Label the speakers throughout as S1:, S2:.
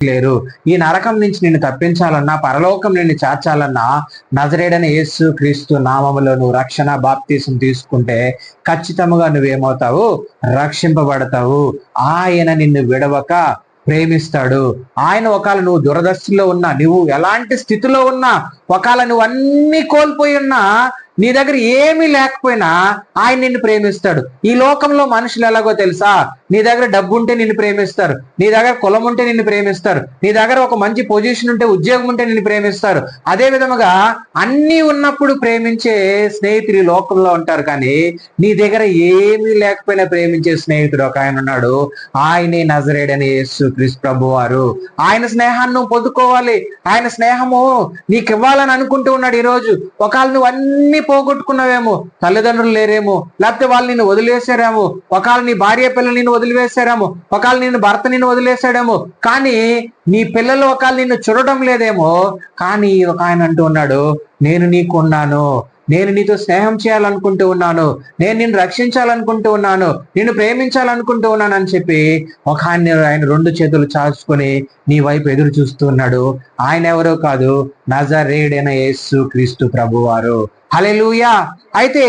S1: లేరు ఈ నరకం నుంచి నిన్ను తప్పించాలన్నా పరలోకం నిన్ను చేర్చాలన్నా నజరేడని యేసు క్రీస్తు నామములో నువ్వు రక్షణ బాప్తీసం తీసుకుంటే ఖచ్చితంగా నువ్వేమవుతావు? రక్షింపబడతావు. ఆయన నిన్ను విడవక ప్రేమిస్తాడు. ఆయన ఒకవేళ నువ్వు దురదర్శిలో ఉన్నా నువ్వు ఎలాంటి స్థితిలో ఉన్నా ఒకవేళ నువ్వు అన్ని కోల్పోయి ఉన్నా నీ దగ్గర ఏమీ లేకపోయినా ఆయన నిన్ను ప్రేమిస్తాడు. ఈ లోకంలో మనుషులు ఎలాగో తెలుసా? నీ దగ్గర డబ్బు ఉంటే నిన్ను ప్రేమిస్తారు. నీ దగ్గర కులం ఉంటే నిన్ను ప్రేమిస్తారు. నీ దగ్గర ఒక మంచి పొజిషన్ ఉంటే ఉద్యోగం ఉంటే నిన్ను ప్రేమిస్తారు. అదే విధముగా అన్ని ఉన్నప్పుడు ప్రేమించే స్నేహితులు లోకంలో ఉంటారు కానీ నీ దగ్గర ఏమీ లేకపోయినా ప్రేమించే స్నేహితుడు ఒక ఆయన ఉన్నాడు. ఆయనే నజరేడని యేసు క్రీస్తు ప్రభు వారు ఆయన స్నేహాన్ని నువ్వు పొందుకోవాలి. ఆయన స్నేహము నీకు ఇవ్వాలని అనుకుంటూ ఉన్నాడు ఈరోజు. ఒకవేళ నువ్వు అన్ని పోగొట్టుకున్నావేమో తల్లిదండ్రులు లేరేమో లేకపోతే వాళ్ళు నిన్ను వదిలేసారేమో ఒకవేళ నీ భార్య పిల్లలు నిన్ను వదిలివేశారేమో. ఒకవేళ నిన్ను భర్త నిన్ను వదిలేశాడేమో. కానీ నీ పిల్లలు ఒకవేళ నిన్ను చూడటం లేదేమో. కానీ ఒక ఆయన అంటూ ఉన్నాడు నేను నీకున్నాను నేను నీతో స్నేహం చేయాలనుకుంటూ ఉన్నాను. నేను నిన్ను రక్షించాలనుకుంటూ ఉన్నాను. నిన్ను ప్రేమించాలనుకుంటూ ఉన్నాను అని చెప్పి ఒక ఆయన ఆయన రెండు చేతులు చాచుకొని నీ వైపు ఎదురు చూస్తూ ఉన్నాడు. ఆయన ఎవరో కాదు నజరేడైన యేసు క్రీస్తు ప్రభువారు. హలెలుయా అయితే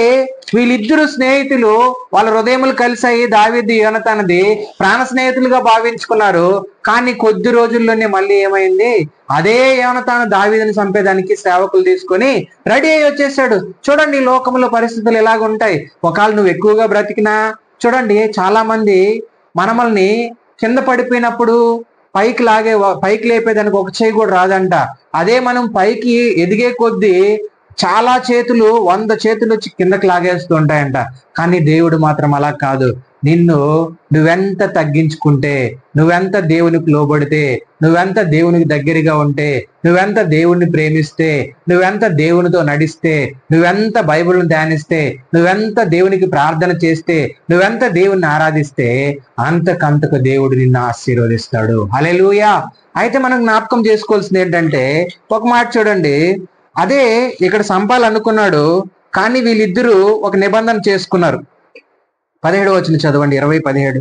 S1: వీళ్ళిద్దరు స్నేహితులు వాళ్ళ హృదయములు కలిసాయి దావిద్ది యోనతనది ప్రాణ స్నేహితులుగా భావించుకున్నారు. కానీ కొద్ది రోజుల్లోనే మళ్ళీ ఏమైంది? అదే యోనతాను దావీదుని చంపేదానికి సేవకులు తీసుకొని రెడీ అయ్యి వచ్చేసాడు చూడండి లోకంలో పరిస్థితులు ఎలాగ ఉంటాయి. ఒకవేళ నువ్వు ఎక్కువగా బ్రతికినా చూడండి చాలా మంది మనమల్ని కింద పడిపోయినప్పుడు పైకి లాగే పైకి లేపేదానికి ఒక చేయి కూడా రాదంట. అదే మనం పైకి ఎదిగే కొద్దీ చాలా చేతులు వంద చేతులు వచ్చి కిందకి లాగేస్తూ ఉంటాయంట కానీ దేవుడు మాత్రం అలా కాదు. నిన్ను నువ్వెంత తగ్గించుకుంటే నువ్వెంత దేవునికి లోబడితే నువ్వెంత దేవునికి దగ్గరగా ఉంటే నువ్వెంత దేవుణ్ణి ప్రేమిస్తే నువ్వెంత దేవునితో నడిస్తే నువ్వెంత బైబిల్ని ధ్యానిస్తే నువ్వెంత దేవునికి ప్రార్థన చేస్తే నువ్వెంత దేవుణ్ణి ఆరాధిస్తే అంతకంతకు దేవుడు నిన్ను ఆశీర్వదిస్తాడు. హలెలూయా అయితే మనం జ్ఞాపకం చేసుకోవాల్సింది ఏంటంటే ఒక మాట చూడండి. అదే ఇక్కడ సంపాలనుకున్నాడు కానీ వీళ్ళిద్దరూ ఒక నిబంధన చేసుకున్నారు. పదిహేడు వచ్చిన చదవండి ఇరవై పదిహేడు.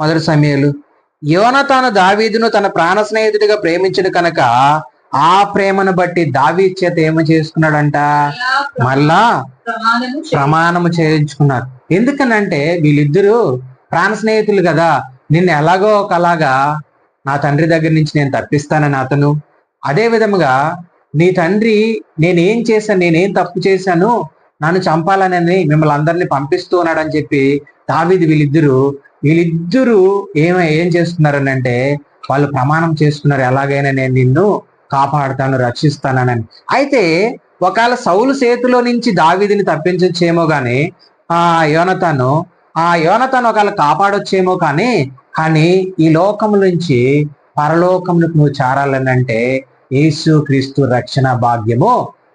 S1: మొదటి సమయాలు యోనతాను దావీదును తన ప్రాణ స్నేహితుడిగా ప్రేమించడు కనుక ఆ ప్రేమను బట్టి దావీ చేత ఏమి చేసుకున్నాడంట? మళ్ళా
S2: ప్రమాణము
S1: ప్రమాణము చేయించుకున్నారు. ఎందుకనంటే వీళ్ళిద్దరూ ప్రాణ స్నేహితులు కదా. నిన్ను ఎలాగో ఒకలాగా నా తండ్రి దగ్గర నుంచి నేను తప్పిస్తానని అతను. అదే విధముగా నీ తండ్రి నేనేం చేశాను నేనేం తప్పు చేశాను నన్ను చంపాలనని మిమ్మల్ని అందరినీ పంపిస్తూ ఉన్నాడని చెప్పి దావీది వీళ్ళిద్దరూ వీళ్ళిద్దరూ ఏమ ఏం చేస్తున్నారని అంటే వాళ్ళు ప్రమాణం చేసుకున్నారు. ఎలాగైనా నేను నిన్ను కాపాడుతాను రక్షిస్తానని. అయితే ఒకవేళ సౌలు చేతిలో నుంచి దావీదిని తప్పించొచ్చేమో గాని ఆ యోనతను ఆ యోనతను ఒకవేళ కాపాడొచ్చేమో కానీ కానీ ఈ లోకం నుంచి పరలోకములకు నువ్వు చేరాలని అంటే యేసు క్రీస్తు రక్షణ భాగ్యము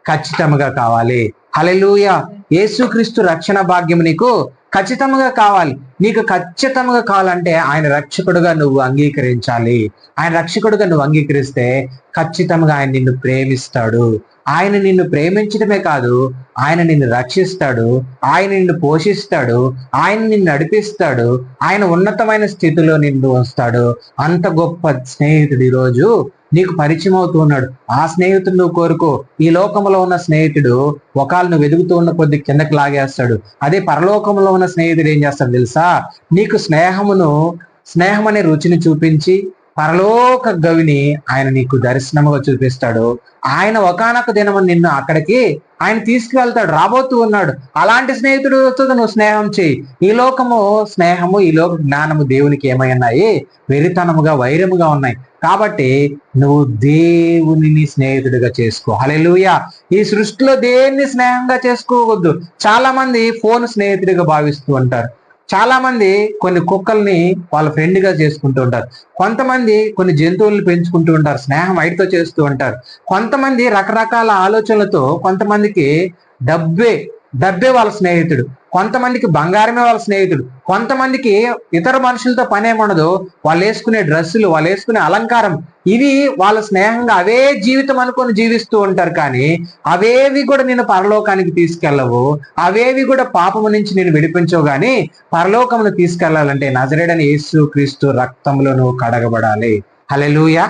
S1: ఖచ్చితంగా కావాలి. హలెలూయ యేసుక్రీస్తు రక్షణ భాగ్యం నీకు ఖచ్చితంగా కావాలి. నీకు ఖచ్చితంగా కావాలంటే ఆయన రక్షకుడుగా నువ్వు అంగీకరించాలి. ఆయన రక్షకుడుగా నువ్వు అంగీకరిస్తే ఖచ్చితంగా ఆయన నిన్ను ప్రేమిస్తాడు. ఆయన నిన్ను ప్రేమించడమే కాదు ఆయన నిన్ను రక్షిస్తాడు ఆయన నిన్ను పోషిస్తాడు ఆయన నిన్ను నడిపిస్తాడు ఆయన ఉన్నతమైన స్థితిలో నిన్ను వస్తాడు అంత గొప్ప స్నేహితుడు ఈరోజు నీకు పరిచయం అవుతూ ఉన్నాడు. ఆ స్నేహితుడు నువ్వు కోరుకో. ఈ లోకంలో ఉన్న స్నేహితుడు ఒకళ్ళు నువ్వు వెతుకుతూ ఉన్న కొద్ది కిందకి లాగేస్తాడు. అదే పరలోకంలో ఉన్న స్నేహితుడు ఏం చేస్తాడు తెలుసా? నీకు స్నేహమును స్నేహం అనే రుచిని చూపించి పరలోక గవిని ఆయన నీకు దర్శనముగా చూపిస్తాడు. ఆయన ఒకనొక దినము నిన్ను అక్కడికి ఆయన తీసుకువెళ్తాడు రాబోతూ ఉన్నాడు. అలాంటి స్నేహితుడితో నువ్వు స్నేహం చేయి. ఈ లోకము స్నేహము ఈ లోక జ్ఞానము దేవునికి ఏమై ఉన్నాయి? వెరితనముగా వైరముగా ఉన్నాయి. కాబట్టి నువ్వు దేవునిని స్నేహితుడిగా చేసుకో. హలెలూయా ఈ సృష్టిలో దేన్ని స్నేహంగా చేసుకోవద్దు? చాలా మంది ఫోన్ స్నేహితుడిగా భావిస్తూ ఉంటారు. చాలా మంది కొన్ని కుక్కల్ని వాళ్ళ ఫ్రెండ్గా చేసుకుంటూ ఉంటారు. కొంతమంది కొన్ని జంతువులను పెంచుకుంటూ ఉంటారు స్నేహం వైట్తో చేస్తూ ఉంటారు. కొంతమంది రకరకాల ఆలోచనలతో కొంతమందికి డబ్బే డబ్బే వాళ్ళ స్నేహితుడు. కొంతమందికి బంగారమే వాళ్ళ స్నేహితుడు. కొంతమందికి ఇతర మనుషులతో పనేముండదు వాళ్ళు వేసుకునే డ్రెస్సులు వాళ్ళు వేసుకునే అలంకారం. ఇవి వాళ్ళ స్నేహంగా అవే జీవితం అనుకొని జీవిస్తూ ఉంటారు కానీ అవేవి కూడా నేను పరలోకానికి తీసుకెళ్ళవు. అవేవి కూడా పాపము నుంచి నేను విడిపించవు కానీ పరలోకమును తీసుకెళ్ళాలంటే నజరేడని యేసు క్రీస్తు రక్తంలో నువ్వు కడగబడాలి. హలెలుయా